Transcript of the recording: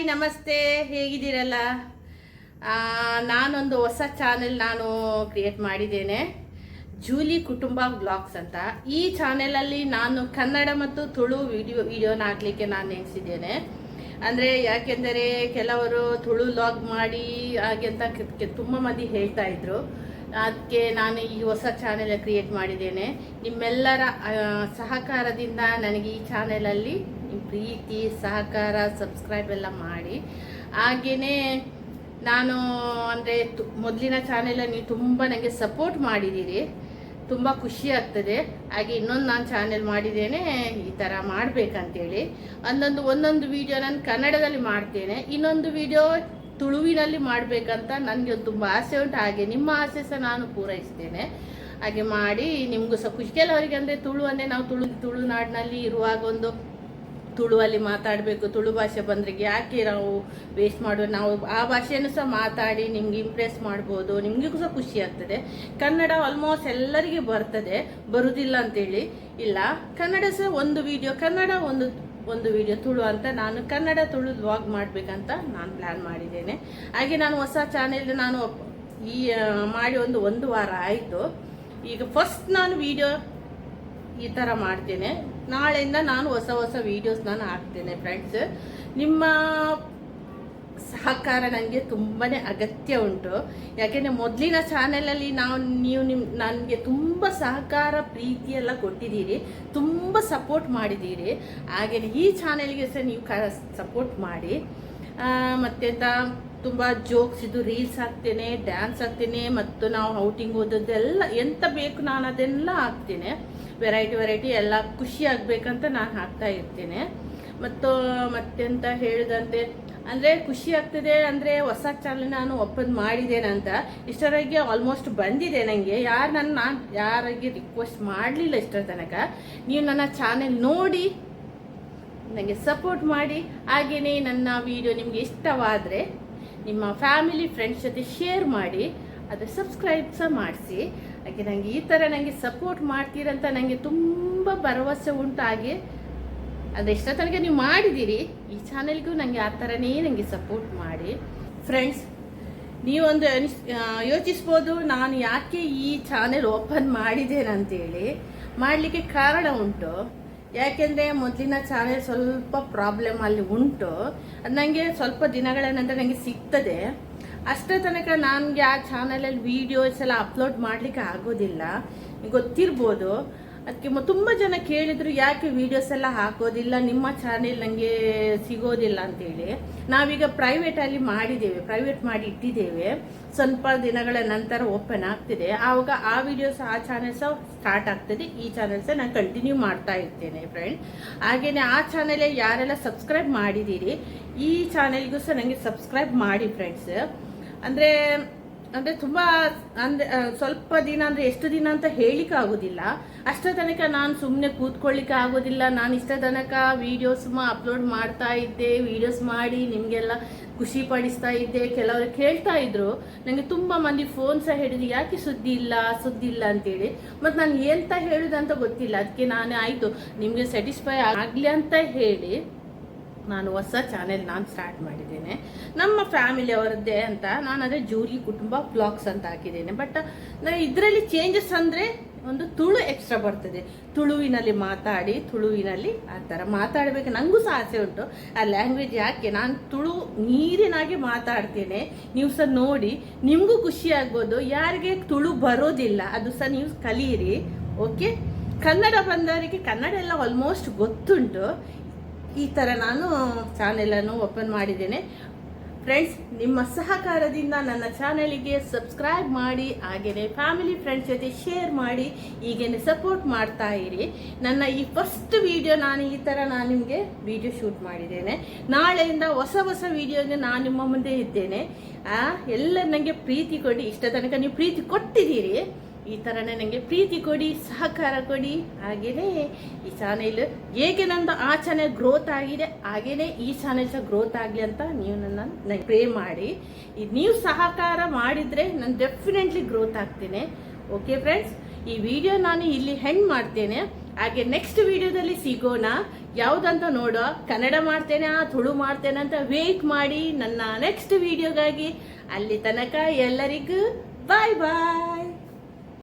Hi ನಮಸ್ತೆ. ಹೇಗಿದ್ದೀರಲ್ಲ? ನಾನೊಂದು ಹೊಸ ಚಾನೆಲ್ ನಾನು ಕ್ರಿಯೇಟ್ ಮಾಡಿದ್ದೇನೆ. ಜೂಲಿ ಕುಟುಂಬ ಬ್ಲಾಗ್ಸ್ ಅಂತ. ಈ ಚಾನೆಲಲ್ಲಿ ನಾನು ಕನ್ನಡ ಮತ್ತು ತುಳು ವಿಡಿಯೋ ವಿಡಿಯೋನ ಹಾಕ್ಲಿಕ್ಕೆ ನಾನು ನೆನೆಸಿದ್ದೇನೆ. ಅಂದರೆ ಯಾಕೆಂದರೆ ಕೆಲವರು ತುಳು ಲಾಗ್ ಮಾಡಿ ಹಾಗೆ ಅಂತ ತುಂಬ ಮಂದಿ ಹೇಳ್ತಾ ಇದ್ರು. ಅದಕ್ಕೆ ನಾನು ಈ ಹೊಸ ಚಾನೆಲ್ ಕ್ರಿಯೇಟ್ ಮಾಡಿದ್ದೇನೆ. ನಿಮ್ಮೆಲ್ಲರ ಸಹಕಾರದಿಂದ ನನಗೆ ಈ ಚಾನೆಲಲ್ಲಿ ಪ್ರೀತಿ, ಸಹಕಾರ ಸಬ್ಸ್ಕ್ರೈಬ್ ಎಲ್ಲ ಮಾಡಿ. ಹಾಗೆಯೇ ನಾನು ಅಂದರೆ ಮೊದಲಿನ ಚಾನೆಲ್ ನೀವು ತುಂಬ ನನಗೆ ಸಪೋರ್ಟ್ ಮಾಡಿದ್ದೀರಿ. ತುಂಬ ಖುಷಿ ಆಗ್ತದೆ. ಹಾಗೆ ಇನ್ನೊಂದು ನಾನು ಚಾನೆಲ್ ಮಾಡಿದ್ದೇನೆ, ಈ ಥರ ಮಾಡಬೇಕಂತೇಳಿ. ಒಂದೊಂದು ಒಂದೊಂದು ವಿಡಿಯೋ ನಾನು ಕನ್ನಡದಲ್ಲಿ ಮಾಡ್ತೇನೆ. ಇನ್ನೊಂದು ವಿಡಿಯೋ ತುಳುವಿನಲ್ಲಿ ಮಾಡಬೇಕಂತ ನನಗೆ ತುಂಬ ಆಸೆ ಉಂಟು. ಹಾಗೆ ನಿಮ್ಮ ಆಸೆ ಸಹ ನಾನು ಪೂರೈಸ್ತೇನೆ. ಹಾಗೆ ಮಾಡಿ ನಿಮಗೂ ಸಹ ಖುಷಿ. ಕೆಲವರಿಗೆ ಅಂದರೆ ತುಳು ಅಂದರೆ ನಾವು ತುಳು, ತುಳುನಾಡಿನಲ್ಲಿ ಇರುವಾಗ ಒಂದು ತುಳುವಲ್ಲಿ ಮಾತಾಡಬೇಕು, ತುಳು ಭಾಷೆ ಬಂದರೆ ಯಾಕೆ ನಾವು ವೇಸ್ಟ್ ಮಾಡುವ? ನಾವು ಆ ಭಾಷೆಯನ್ನು ಸಹ ಮಾತಾಡಿ ನಿಮ್ಗೆ ಇಂಪ್ರೆಸ್ ಮಾಡ್ಬೋದು ನಿಮಗೂ ಸಹ ಖುಷಿ ಆಗ್ತದೆ. ಕನ್ನಡ ಆಲ್ಮೋಸ್ಟ್ ಎಲ್ಲರಿಗೆ ಬರ್ತದೆ ಬರುವುದಿಲ್ಲ ಅಂತೇಳಿ ಇಲ್ಲ. ಕನ್ನಡ ಸಹ ಒಂದು ವಿಡಿಯೋ ಕನ್ನಡ ಒಂದು ಒಂದು ವಿಡಿಯೋ ತುಳು ಅಂತ ನಾನು ಕನ್ನಡ ತುಳು ವ್ಲಾಗ್ ಮಾಡಬೇಕಂತ ನಾನು ಪ್ಲ್ಯಾನ್ ಮಾಡಿದ್ದೇನೆ. ಹಾಗೆ ನಾನು ಹೊಸ ಚಾನೆಲ್ ನಾನು ಈ ಮಾಡಿ ಒಂದು ಒಂದು ವಾರ ಆಯಿತು. ಈಗ ಫಸ್ಟ್ ನಾನು ವಿಡಿಯೋ ಈ ಥರ ಮಾಡ್ತೇನೆ. ನಾಳೆಯಿಂದ ನಾನು ಹೊಸ ಹೊಸ ವೀಡಿಯೋಸ್ ನಾನು ಹಾಕ್ತೇನೆ ಫ್ರೆಂಡ್ಸ್ ನಿಮ್ಮ ಸಹಕಾರ ನನಗೆ ತುಂಬಾ ಅಗತ್ಯ ಉಂಟು. ಯಾಕೆಂದರೆ ಮೊದಲಿನ ಚಾನೆಲಲ್ಲಿ ನಾವು ನೀವು ನಿಮ್ಮ ನನಗೆ ತುಂಬ ಸಹಕಾರ ಪ್ರೀತಿಯೆಲ್ಲ ಕೊಟ್ಟಿದ್ದೀರಿ. ತುಂಬ ಸಪೋರ್ಟ್ ಮಾಡಿದ್ದೀರಿ. ಹಾಗೆಯೇ ಈ ಚಾನೆಲ್ಗೆ ಸಹ ನೀವು ಕ ಸಪೋರ್ಟ್ ಮಾಡಿ. ಮತ್ತೆ ತುಂಬ ಜೋಕ್ಸ್ ಇದು ರೀಲ್ಸ್ ಹಾಕ್ತೇನೆ ಡ್ಯಾನ್ಸ್ ಹಾಕ್ತೇನೆ, ಮತ್ತು ನಾವು ಔಟಿಂಗ್ ಹೋದದ್ದೆಲ್ಲ ಎಂತ ಬೇಕು ನಾನು ಅದೆಲ್ಲ ಹಾಕ್ತೇನೆ. ವೆರೈಟಿ ವೆರೈಟಿ ಎಲ್ಲ ಖುಷಿ ಆಗಬೇಕಂತ ನಾನು ಹಾಕ್ತಾ ಇರ್ತೇನೆ. ಮತ್ತು ಮತ್ತೆಂತ ಹೇಳಿದಂತೆ, ಅಂದರೆ ಖುಷಿ ಆಗ್ತದೆ ಅಂದರೆ ಹೊಸ ಚಾನಲ್ ನಾನು ಓಪನ್ ಮಾಡಿದ್ದೇನಂತ ಅಂತ. ಇಷ್ಟರವರೆಗೆ ಆಲ್ಮೋಸ್ಟ್ ಬಂದಿದೆ ನನಗೆ ಯಾರು ನನ್ನ ನಾನು ಯಾರಿಗೆ ರಿಕ್ವೆಸ್ಟ್ ಮಾಡಲಿಲ್ಲ ಇಷ್ಟರ ತನಕ. ನೀವು ನನ್ನ ಚಾನೆಲ್ ನೋಡಿ ನನಗೆ ಸಪೋರ್ಟ್ ಮಾಡಿ. ಹಾಗೆಯೇ ನನ್ನ ವಿಡಿಯೋ ನಿಮಗೆ ಇಷ್ಟವಾದರೆ ನಿಮ್ಮ ಫ್ಯಾಮಿಲಿ ಫ್ರೆಂಡ್ಸ್ ಜೊತೆ ಶೇರ್ ಮಾಡಿ. ಅದು ಸಬ್ಸ್ಕ್ರೈಬ್ ಸಹ ಮಾಡಿಸಿ. ಹಾಗೆ ನನಗೆ ಈ ಥರ ನನಗೆ ಸಪೋರ್ಟ್ ಮಾಡ್ತೀರಂತ ನನಗೆ ತುಂಬ ಭರವಸೆ ಉಂಟು ಹಾಗೆ. ಅದು ಎಷ್ಟೋ ತನಕ ನೀವು ಮಾಡಿದ್ದೀರಿ, ಈ ಚಾನೆಲ್ಗೂ ನನಗೆ ಆ ಥರನೇ ನನಗೆ ಸಪೋರ್ಟ್ ಮಾಡಿ. ಫ್ರೆಂಡ್ಸ್ ನೀವೊಂದು ಅನಿಸ್ ಯೋಚಿಸ್ಬೋದು ನಾನು ಯಾಕೆ ಈ ಚಾನೆಲ್ ಓಪನ್ ಮಾಡಿದ್ದೇನೆ ಅಂತೇಳಿ ಮಾಡಲಿಕ್ಕೆ ಕಾರಣ ಉಂಟು. ಯಾಕೆಂದರೆ ಮೊದಲಿನ ಚಾನೆಲ್ ಸ್ವಲ್ಪ ಪ್ರಾಬ್ಲಮ್ ಅಲ್ಲಿ ಉಂಟು. ಅದು ನನಗೆ ಸ್ವಲ್ಪ ದಿನಗಳ ನಂತರ ನನಗೆ ಸಿಗ್ತದೆ. ಅಷ್ಟೇ ತನಕ ನನಗೆ ಆ ಚಾನಲಲ್ಲಿ ವೀಡಿಯೋಸ್ ಎಲ್ಲ ಅಪ್ಲೋಡ್ ಮಾಡಲಿಕ್ಕೆ ಆಗೋದಿಲ್ಲ. ಗೊತ್ತಿರ್ಬೋದು. ಅದಕ್ಕೆ ತುಂಬ ಜನ ಕೇಳಿದ್ರು, ಯಾಕೆ ವಿಡಿಯೋಸ್ ಎಲ್ಲ ಹಾಕೋದಿಲ್ಲ? ನಿಮ್ಮ ಚಾನೆಲ್ ನನಗೆ ಸಿಗೋದಿಲ್ಲ ಅಂತೇಳಿ. ನಾವೀಗ ಪ್ರೈವೇಟಲ್ಲಿ ಮಾಡಿದ್ದೇವೆ ಪ್ರೈವೇಟ್ ಮಾಡಿ ಇಟ್ಟಿದ್ದೇವೆ. ಸ್ವಲ್ಪ ದಿನಗಳ ನಂತರ ಓಪನ್ ಆಗ್ತಿದೆ. ಆವಾಗ ಆ ವಿಡಿಯೋಸ್ ಆ ಚಾನೆಲ್ ಸಹ ಸ್ಟಾರ್ಟ್ ಆಗ್ತದೆ. ಈ ಚಾನೆಲ್ ಸಹ ನಾನು ಕಂಟಿನ್ಯೂ ಮಾಡ್ತಾ ಇರ್ತೇನೆ ಫ್ರೆಂಡ್ ಹಾಗೆಯೇ ಆ ಚಾನೆಲ್ ಯಾರೆಲ್ಲ ಸಬ್ಸ್ಕ್ರೈಬ್ ಮಾಡಿದ್ದೀರಿ, ಈ ಚಾನೆಲ್ಗೂ ಸಹ ನನಗೆ ಸಬ್ಸ್ಕ್ರೈಬ್ ಮಾಡಿ ಫ್ರೆಂಡ್ಸ್ ಅಂದರೆ ಅಂದರೆ ತುಂಬಾ ಅಂದ್ರೆ ಸ್ವಲ್ಪ ದಿನ ಅಂದ್ರೆ ಎಷ್ಟು ದಿನ ಅಂತ ಹೇಳಿಕ್ಕೆ ಆಗೋದಿಲ್ಲ. ಅಷ್ಟರ ತನಕ ನಾನು ಸುಮ್ಮನೆ ಕೂತ್ಕೊಳ್ಳಿಕ್ಕೆ ಆಗೋದಿಲ್ಲ. ನಾನು ಇಷ್ಟ ತನಕ ವೀಡಿಯೋಸ್ ಅಪ್ಲೋಡ್ ಮಾಡ್ತಾ ಇದ್ದೆ ವೀಡಿಯೋಸ್ ಮಾಡಿ ನಿಮಗೆಲ್ಲ ಖುಷಿ ಪಡಿಸ್ತಾ ಇದ್ದೆ. ಕೆಲವರು ಕೇಳ್ತಾ ಇದ್ರು. ನನಗೆ ತುಂಬ ಮಂದಿ ಫೋನ್ ಸಹ ಹಿಡಿದು, ಯಾಕೆ ಸುದ್ದಿ ಇಲ್ಲ ಸುದ್ದಿ ಇಲ್ಲ ಅಂತೇಳಿ. ಮತ್ತು ನಾನು ಎಂತ ಹೇಳುದಂತ ಗೊತ್ತಿಲ್ಲ. ಅದಕ್ಕೆ ನಾನು, ಆಯಿತು, ನಿಮಗೆ ಸ್ಯಾಟಿಸ್ಫೈ ಆಗಲಿ ಅಂತ ಹೇಳಿ ನಾನು ಹೊಸ ಚಾನೆಲ್ ನಾನು ಸ್ಟಾರ್ಟ್ ಮಾಡಿದ್ದೇನೆ. ನಮ್ಮ ಫ್ಯಾಮಿಲಿ ಅವರದ್ದೇ ಅಂತ. ನಾನು ಅದೇ ಜೂಲಿ ಕುಟುಂಬ ಬ್ಲಾಗ್ಸ್ ಅಂತ ಹಾಕಿದ್ದೇನೆ. ಬಟ್ ಇದರಲ್ಲಿ ಚೇಂಜಸ್ ಅಂದರೆ ಒಂದು ತುಳು ಎಕ್ಸ್ಟ್ರಾ ಬರ್ತದೆ. ತುಳುವಿನಲ್ಲಿ ಮಾತಾಡಿ, ತುಳುವಿನಲ್ಲಿ ಆ ಥರ ಮಾತಾಡಬೇಕು. ನನಗೂ ಸಹ ಆಸೆ ಉಂಟು. ಆ ಲ್ಯಾಂಗ್ವೇಜ್ ಯಾಕೆ? ನಾನು ತುಳು ನೀರಿನಾಗೆ ಮಾತಾಡ್ತೇನೆ. ನೀವು ಸಹ ನೋಡಿ. ನಿಮಗೂ ಖುಷಿ ಆಗ್ಬೋದು. ಯಾರಿಗೆ ತುಳು ಬರೋದಿಲ್ಲ, ಅದು ಸಹ ನೀವು ಕಲಿಯಿರಿ ಓಕೆ ಕನ್ನಡ ಬಂದವರಿಗೆ ಕನ್ನಡ ಎಲ್ಲ ಆಲ್ಮೋಸ್ಟ್ ಗೊತ್ತುಂಟು. ಈ ಥರ ನಾನು ಚಾನೆಲನ್ನು ಓಪನ್ ಮಾಡಿದ್ದೇನೆ. ಫ್ರೆಂಡ್ಸ್ ನಿಮ್ಮ ಸಹಕಾರದಿಂದ ನನ್ನ ಚಾನೆಲಿಗೆ ಸಬ್ಸ್ಕ್ರೈಬ್ ಮಾಡಿ ಹಾಗೆಯೇ ಫ್ಯಾಮಿಲಿ ಫ್ರೆಂಡ್ಸ್ ಜೊತೆ ಶೇರ್ ಮಾಡಿ, ಹೀಗೇನೆ ಸಪೋರ್ಟ್ ಮಾಡ್ತಾ ಇರಿ. ನನ್ನ ಈ ಫಸ್ಟ್ ವಿಡಿಯೋ ನಾನು ಈ ಥರ ನಾನು ನಿಮಗೆ ವಿಡಿಯೋ ಶೂಟ್ ಮಾಡಿದ್ದೇನೆ. ನಾಳೆಯಿಂದ ಹೊಸ ಹೊಸ ವಿಡಿಯೋಗೆ ನಾನು ನಿಮ್ಮ ಮುಂದೆ ಇದ್ದೇನೆ. ಎಲ್ಲ ನನಗೆ ಪ್ರೀತಿ ಕೊಡಿ. ಇಷ್ಟ ತನಕ ನೀವು ಪ್ರೀತಿ ಕೊಟ್ಟಿದ್ದೀರಿ. ಈ ಥರನೇ ನನಗೆ ಪ್ರೀತಿ ಕೊಡಿ, ಸಹಕಾರ ಕೊಡಿ. ಹಾಗೆಯೇ ಈ ಚಾನೆಲ್ ಹೇಗೆ ನಂದು ಆ ಚಾನೆಲ್ ಗ್ರೋತ್ ಆಗಿದೆ ಹಾಗೆಯೇ ಈ ಚಾನೆಲ್ ಸಹ ಗ್ರೋತ್ ಆಗಲಿ ಅಂತ ನೀವು ನನ್ನ, ನನಗೆ ಪ್ರೇ ಮಾಡಿ. ನೀವು ಸಹಕಾರ ಮಾಡಿದರೆ ನಾನು ಡೆಫಿನೆಟ್ಲಿ ಗ್ರೋತ್ ಆಗ್ತೇನೆ. ಓಕೆ ಫ್ರೆಂಡ್ಸ್ ಈ ವಿಡಿಯೋ ನಾನು ಇಲ್ಲಿ ಹೆಂಡ್ ಮಾಡ್ತೇನೆ. ಹಾಗೆ ನೆಕ್ಸ್ಟ್ ವಿಡಿಯೋದಲ್ಲಿ ಸಿಗೋಣ. ಯಾವುದಂತ ನೋಡೋ, ಕನ್ನಡ ಮಾಡ್ತೇನೆ ಆ ತುಳು ಮಾಡ್ತೇನೆ ಅಂತ ವೇಟ್ ಮಾಡಿ ನನ್ನ ನೆಕ್ಸ್ಟ್ ವಿಡಿಯೋಗಾಗಿ ಅಲ್ಲಿ ತನಕ ಎಲ್ಲರಿಗೂ ಬಾಯ್ ಬಾಯ್